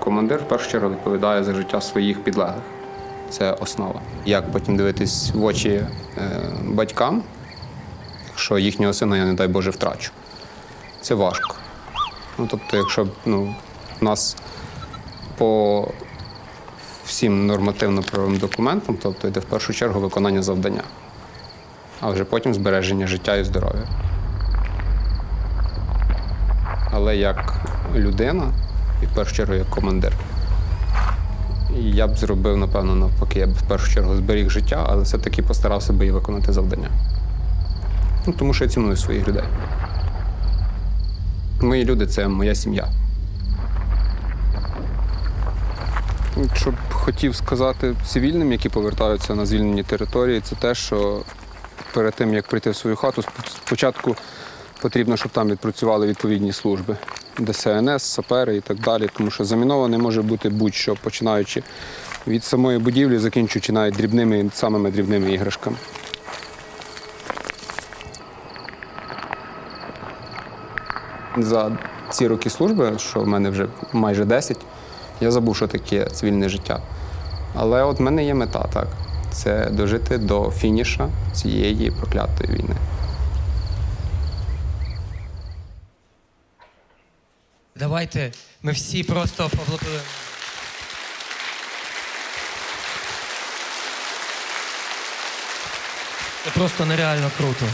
командир в першу чергу відповідає за життя своїх підлеглих. Це основа. Як потім дивитись в очі е, батькам, якщо їхнього сина я, не дай Боже, втрачу. Це важко. Ну, тобто, якщо ну, нас по всім нормативно-правовим документам, тобто йде в першу чергу виконання завдання, а вже потім збереження життя і здоров'я. Але як людина, і в першу чергу як командир, я б зробив, напевно, навпаки, я б в першу чергу зберіг життя, але все-таки постарався би і виконати завдання. Ну, тому що я ціную своїх людей. Мої люди це моя сім'я. Що б хотів сказати цивільним, які повертаються на звільнені території, це те, що перед тим, як прийти в свою хату, спочатку потрібно, щоб там відпрацювали відповідні служби. ДСНС, сапери і так далі. Тому що заміноване може бути будь-що, починаючи від самої будівлі, закінчуючи навіть дрібними, самими дрібними іграшками. За ці роки служби, що в мене вже майже 10, я забув, що таке цивільне життя. Але от в мене є мета, так. Це дожити до фініша цієї проклятої війни. Давайте ми всі просто поаплодуємо. Це просто нереально круто.